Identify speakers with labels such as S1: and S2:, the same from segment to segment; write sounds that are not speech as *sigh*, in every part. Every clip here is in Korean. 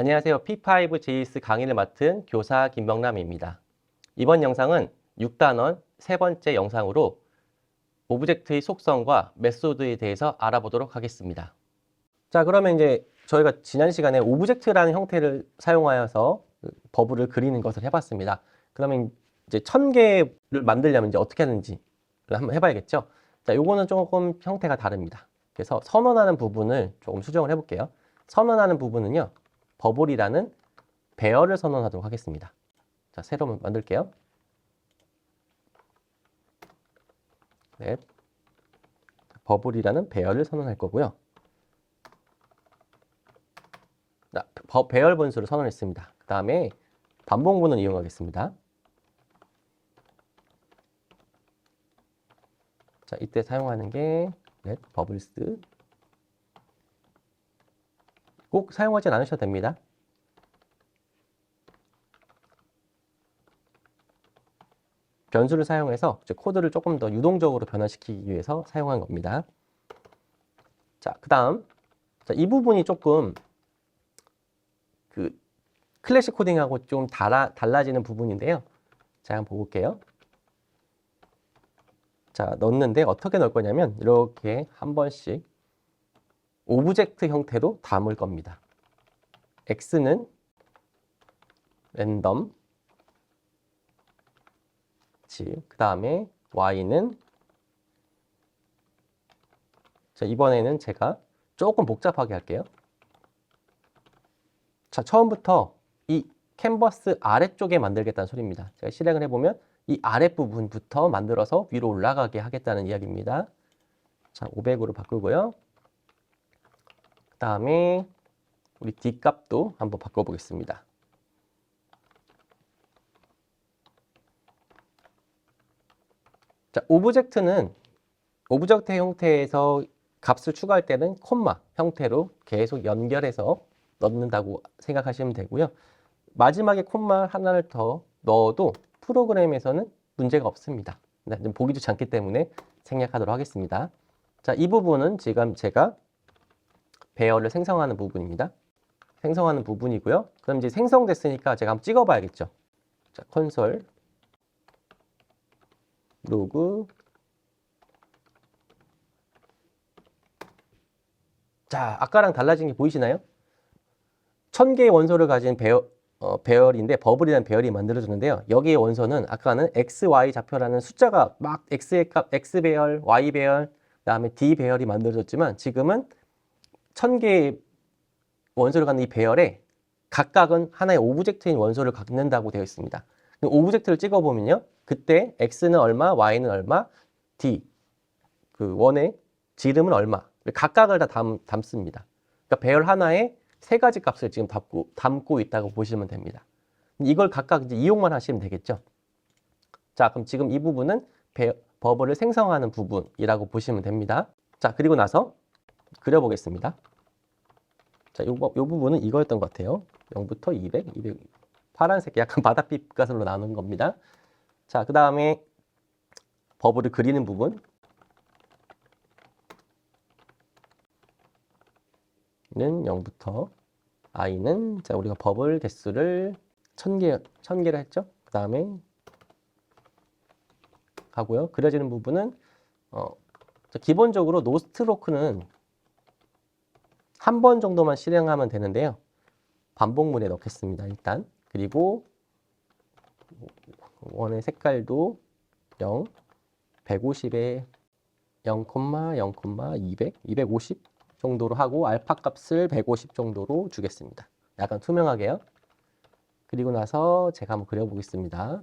S1: 안녕하세요. P5JS 강의를 맡은 교사 김명남입니다. 이번 영상은 6단원 세 번째 영상으로 오브젝트의 속성과 메소드에 대해서 알아보도록 하겠습니다. 자, 그러면 이제 저희가 지난 시간에 오브젝트라는 형태를 사용하여서 버블을 그리는 것을 해봤습니다. 그러면 이제 천 개를 만들려면 이제 어떻게 하는지를 한번 해봐야겠죠. 자, 요거는 조금 형태가 다릅니다. 그래서 선언하는 부분을 조금 수정을 해볼게요. 선언하는 부분은요, 버블이라는 배열을 선언하도록 하겠습니다. 자, 새로 만들게요. 네. 버블이라는 배열을 선언할 거고요. 자, 버- 배열 분수를 선언했습니다. 그 다음에 반복문을 이용하겠습니다. 자, 이때 사용하는 게 네, 버블스. 꼭 사용하진 않으셔도 됩니다. 변수를 사용해서 코드를 조금 더 유동적으로 변화시키기 위해서 사용한 겁니다. 자, 그 다음. 자, 이 부분이 조금 그 클래식 코딩하고 좀 달아, 달라지는 부분인데요. 자, 한번 볼게요. 자, 넣는데 어떻게 넣을 거냐면 이렇게 한 번씩 오브젝트 형태로 담을 겁니다. x는 랜덤 그 다음에 y는 자, 이번에는 제가 조금 복잡하게 할게요. 자, 처음부터 이 캔버스 아래쪽에 만들겠다는 소리입니다. 제가 실행을 해보면 이 아랫부분부터 만들어서 위로 올라가게 하겠다는 이야기입니다. 자, 500으로 바꾸고요. 그 다음에 우리 D 값도 한번 바꿔보겠습니다. 자, 오브젝트는 오브젝트 형태에서 값을 추가할 때는 콤마 형태로 계속 연결해서 넣는다고 생각하시면 되고요. 마지막에 콤마 하나를 더 넣어도 프로그램에서는 문제가 없습니다. 네, 좀 보기 좋지 않기 때문에 생략하도록 하겠습니다. 자, 이 부분은 지금 제가 배열을 생성하는 부분입니다. 생성하는 부분이고요. 그럼 이제 생성됐으니까 제가 한번 찍어봐야겠죠. 자, 콘솔 로그 자, 아까랑 달라진 게 보이시나요? 천 개의 원소를 가진 배열, 어, 배열인데 버블이라는 배열이 만들어졌는데요. 여기의 원소는 아까는 x, y 좌표라는 숫자가 막 x의 값, x 배열, y 배열, 그다음에 d 배열이 만들어졌지만 지금은 천 개의 원소를 갖는 이 배열에 각각은 하나의 오브젝트인 원소를 갖는다고 되어 있습니다. 오브젝트를 찍어보면요. 그때 x는 얼마, y는 얼마, d 그 원의 지름은 얼마 각각을 다 담, 담습니다. 그러니까 배열 하나에 세 가지 값을 지금 담고, 담고 있다고 보시면 됩니다. 이걸 각각 이제 이용만 하시면 되겠죠. 자, 그럼 지금 이 부분은 배, 버블을 생성하는 부분이라고 보시면 됩니다. 자, 그리고 나서 그려보겠습니다. 자, 요, 요 부분은 이거였던 것 같아요. 0부터 200, 200, 파란색 약간 *laughs* 바닥빛 가슬로 나눈 겁니다. 자, 그 다음에 버블을 그리는 부분. 는 0부터 i는 자 우리가 버블 개수를 1000개 1000개를 했죠. 그다음에 가고요. 그려지는 부분은 어 자, 기본적으로 노스트로크는 한 번 정도만 실행하면 되는데요. 반복문에 넣겠습니다. 일단. 그리고 원의 색깔도 0 150에 0, 0, 200, 250 정도로 하고 알파 값을 150 정도로 주겠습니다. 약간 투명하게요. 그리고 나서 제가 한번 그려보겠습니다.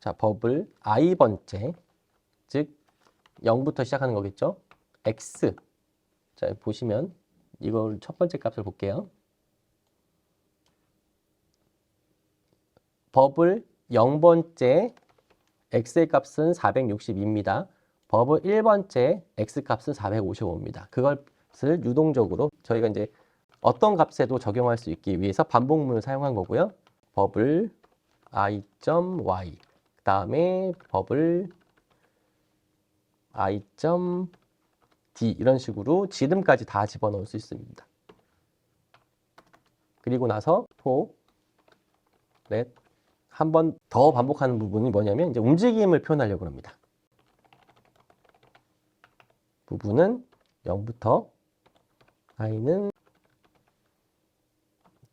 S1: 자, 버블 i번째, 즉 0부터 시작하는 거겠죠? x. 자, 보시면 이걸 첫 번째 값을 볼게요. 버블 0번째 x의 값은 462입니다. 버블 1번째 x 값은 455입니다. 그것을 유동적으로 저희가 이제 어떤 값에도 적용할 수 있기 위해서 반복문을 사용한 거고요. 버블 i.y 그 다음에 버블 i. D 이런 식으로 지름까지 다 집어넣을 수 있습니다. 그리고 나서 for let 한 번 더 반복하는 부분이 뭐냐면 이제 움직임을 표현하려고 합니다. 부분은 0부터 i는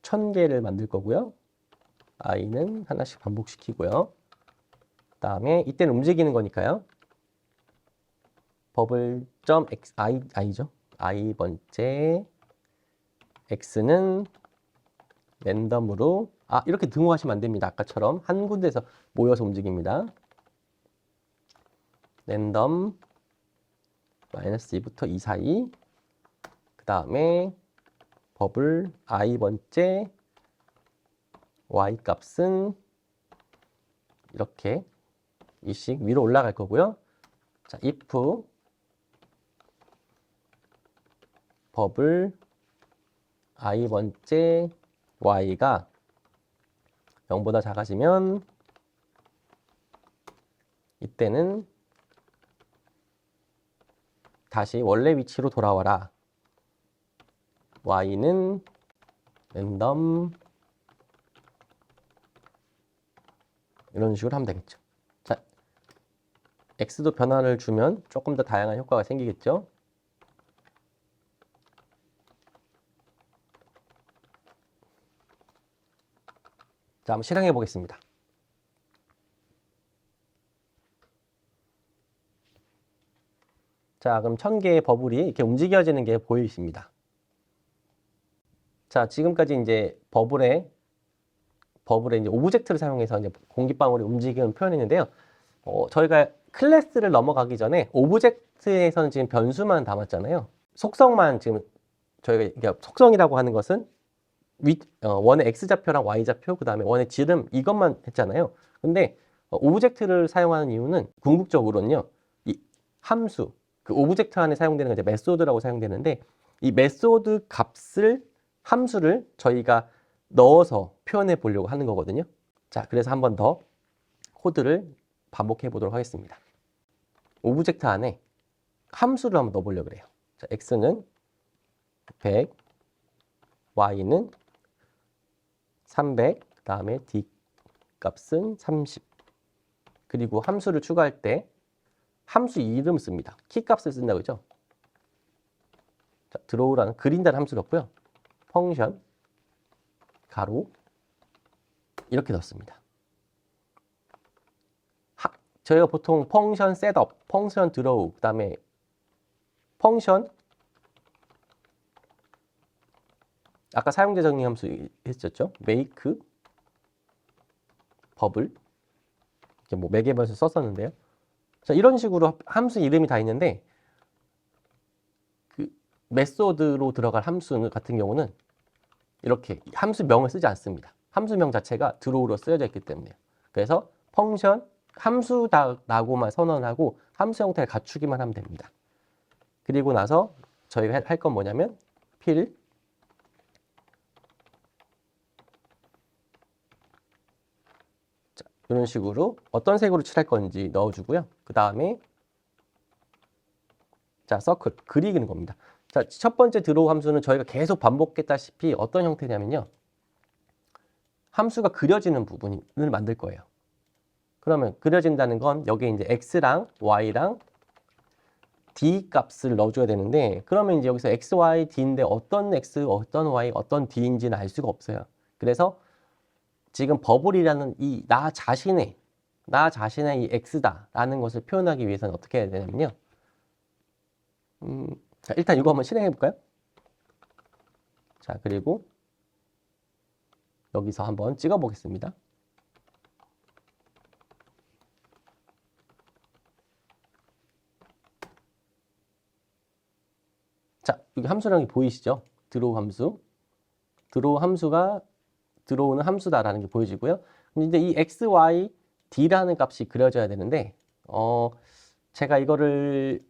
S1: 1000개를 만들 거고요. i는 하나씩 반복시키고요. 그 다음에 이때는 움직이는 거니까요. 버블 점 x i i죠. i 번째 x는 랜덤으로 아 이렇게 등호하시면 안 됩니다. 아까처럼 한 군데서 모여서 움직입니다. 랜덤 마이너스 2부터 2 사이 그 다음에 버블 i 번째 y 값은 이렇게 이씩 위로 올라갈 거고요. 자, if 버블 i 번째 y가 0보다 작아지면 이때는 다시 원래 위치로 돌아와라. y는 랜덤 이런 식으로 하면 되겠죠. 자, x도 변화를 주면 조금 더 다양한 효과가 생기겠죠. 자, 한번 실행해 보겠습니다. 자, 그럼 천 개의 버블이 이렇게 움직여지는 게 보이십니다. 자, 지금까지 이제 버블에 버블에 이제 오브젝트를 사용해서 이제 공기방울이 움직이는 표현했는데요. 어, 저희가 클래스를 넘어가기 전에 오브젝트에서는 지금 변수만 담았잖아요. 속성만 지금 저희가 속성이라고 하는 것은 위, 어, 원의 x 좌표랑 y 좌표 그 다음에 원의 지름 이것만 했잖아요. 근데 어, 오브젝트를 사용하는 이유는 궁극적으로는요. 이 함수 그 오브젝트 안에 사용되는 게 이제 메소드라고 사용되는데 이 메소드 값을 함수를 저희가 넣어서 표현해 보려고 하는 거거든요. 자, 그래서 한 번 더 코드를 반복해 보도록 하겠습니다. 오브젝트 안에 함수를 한번 넣어 보려고 그래요. 자, x는 100, y는 300, 그 다음에 d 값은 30. 그리고 함수를 추가할 때 함수 이름 씁니다. 키 값을 쓴다고 그죠? 자, 드로우라는 그린다는 함수 넣고요. 펑션 가로 이렇게 넣습니다. 하, 저희가 보통 펑션 셋업, 펑션 드로우, 그 다음에 펑션 아까 사용자 정리 함수 했었죠? make 버블 이렇게 뭐 매개변수 썼었는데요. 자, 이런 식으로 함수 이름이 다 있는데 그 메소드로 들어갈 함수 같은 경우는 이렇게 함수명을 쓰지 않습니다. 함수명 자체가 드로우로 쓰여져 있기 때문에 그래서 펑션 함수다라고만 선언하고 함수 형태를 갖추기만 하면 됩니다. 그리고 나서 저희가 할 건 뭐냐면 필 자, 이런 식으로 어떤 색으로 칠할 건지 넣어주고요. 그 다음에 자 서클 그리는 겁니다. 자, 첫 번째 드로우 함수는 저희가 계속 반복했다시피 어떤 형태냐면요. 함수가 그려지는 부분을 만들 거예요. 그러면 그려진다는 건 여기에 이제 x랑 y랑 d 값을 넣어줘야 되는데 그러면 이제 여기서 x, y, d인데 어떤 x, 어떤 y, 어떤 d인지는 알 수가 없어요. 그래서 지금 버블이라는 이 나 자신의 나 자신의 이 x다라는 것을 표현하기 위해서는 어떻게 해야 되냐면요. 음, 자, 일단 이거 한번 실행해 볼까요? 자, 그리고 여기서 한번 찍어 보겠습니다. 자, 여기 게 보이시죠? 드로우 함수. 드로우 함수가 들어오는 함수다라는 게 보여지고요. 근데 이 x, y, d라는 값이 그려져야 되는데 어, 제가 이거를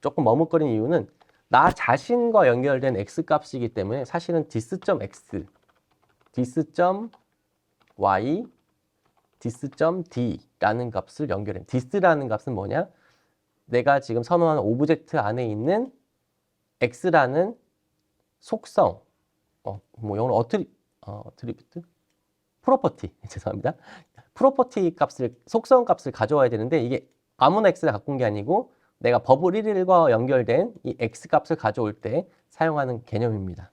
S1: 조금 머뭇거리는 이유는 나 자신과 연결된 x 값이기 때문에 사실은 dis.x, dis.y, dis.d라는 값을 연결해. dis라는 값은 뭐냐? 내가 지금 선언하는 오브젝트 안에 있는 x라는 속성, 어, 뭐 영어로 어트리, 어, 어트리뷰트? 프로퍼티, *laughs* 죄송합니다. 프로퍼티 값을, 속성 값을 가져와야 되는데 이게 아무나 x를 갖고 온 게 아니고 내가 버블 1일과 연결된 이 x 값을 가져올 때 사용하는 개념입니다.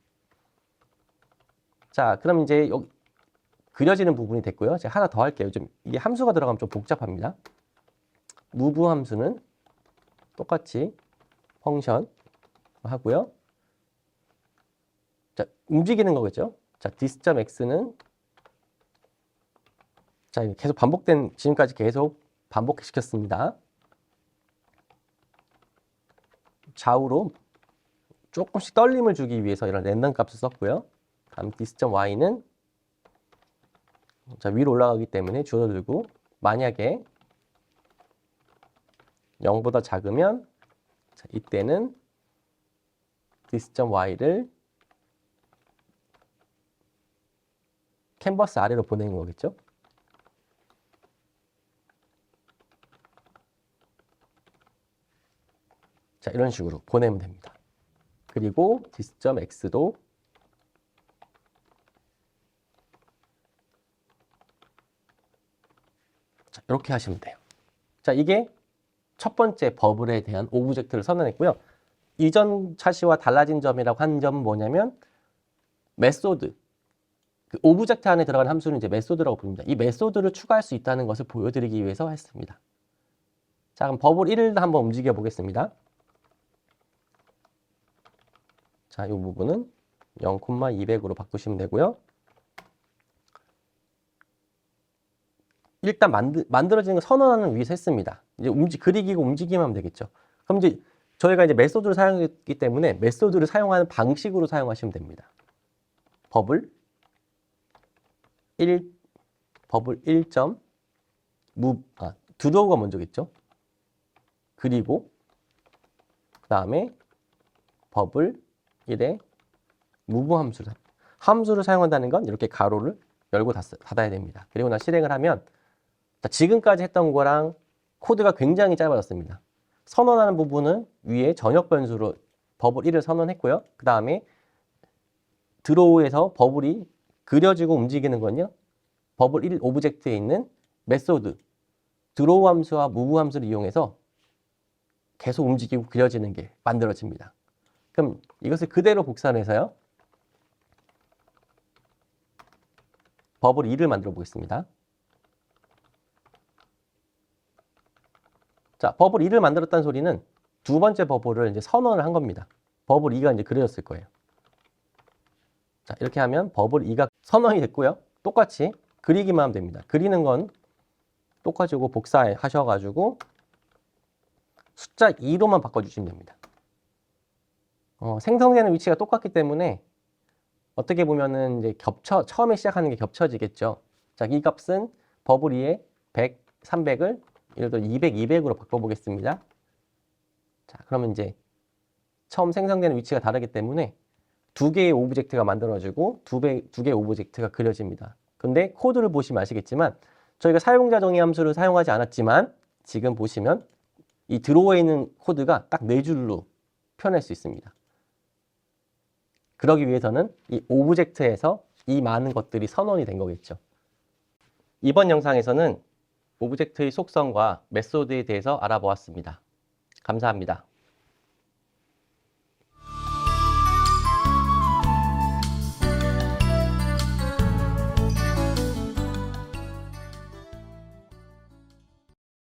S1: 자, 그럼 이제 여기 그려지는 부분이 됐고요. 제가 하나 더 할게요. 좀 이게 함수가 들어가면 좀 복잡합니다. 무브 함수는 똑같이 펑션 하고요. 자, 움직이는 거겠죠? 자, dis.x는 자, 이거 계속 반복된 지금까지 계속 반복시켰습니다. 좌우로 조금씩 떨림을 주기 위해서 이런 랜덤 값을 썼고요. 다음 dis.y는 자, 위로 올라가기 때문에 줄어들고 만약에 0보다 작으면 자, 이때는 dis.y를 캔버스 아래로 보내는 거겠죠? 자, 이런 식으로 보내면 됩니다. 그리고 dis.x도 자, 이렇게 하시면 돼요. 자, 이게 첫 번째 버블에 대한 오브젝트를 선언했고요. 이전 차시와 달라진 점이라고 한 점은 뭐냐면 메소드 그 오브젝트 안에 들어간 함수는 이제 메소드라고 부릅니다. 이 메소드를 추가할 수 있다는 것을 보여드리기 위해서 했습니다. 자, 그럼 버블 1을 한번 움직여 보겠습니다. 자, 이 부분은 0,200으로 바꾸시면 되고요. 일단 만드, 만들어지는 거 선언하는 위해서 했습니다. 이제 움직, 그리기고 움직이면 하면 되겠죠. 그럼 이제 저희가 이제 메소드를 사용했기 때문에 메소드를 사용하는 방식으로 사용하시면 됩니다. 버블 1 버블 1점 무 아, 두더우가 먼저겠죠. 그리고 그 다음에 버블 1에 무브 함수를 함수를 사용한다는 건 이렇게 가로를 열고 닫, 닫아야 됩니다. 그리고 나 실행을 하면 자, 지금까지 했던 거랑 코드가 굉장히 짧아졌습니다. 선언하는 부분은 위에 전역 변수로 버블 1을 선언했고요. 그 다음에 드로우에서 버블이 그려지고 움직이는 건요. 버블 1 오브젝트에 있는 메소드 드로우 함수와 무브 함수를 이용해서 계속 움직이고 그려지는 게 만들어집니다. 그럼 이것을 그대로 복사해서요. 버블 2를 만들어 보겠습니다. 자, 버블 2를 만들었다는 소리는 두 번째 버블을 이제 선언을 한 겁니다. 버블 2가 이제 그려졌을 거예요. 자, 이렇게 하면 버블 2가 선언이 됐고요. 똑같이 그리기만 하면 됩니다. 그리는 건 똑같이 고 복사하셔가지고 숫자 2로만 바꿔주시면 됩니다. 어, 생성되는 위치가 똑같기 때문에 어떻게 보면은 이제 겹쳐 처음에 시작하는 게 겹쳐지겠죠. 자, 이 값은 버블 2에 100, 300을 예를 들어 200, 200으로 바꿔보겠습니다. 자, 그러면 이제 처음 생성되는 위치가 다르기 때문에 두 개의 오브젝트가 만들어지고 두, 배, 두 개의 오브젝트가 그려집니다. 근데 코드를 보시면 아시겠지만 저희가 사용자 정의 함수를 사용하지 않았지만 지금 보시면 이 드로우에 있는 코드가 딱 네 줄로 표현할 수 있습니다. 그러기 위해서는 이 오브젝트에서 이 많은 것들이 선언이 된 거겠죠. 이번 영상에서는 오브젝트의 속성과 메소드에 대해서 알아보았습니다. 감사합니다.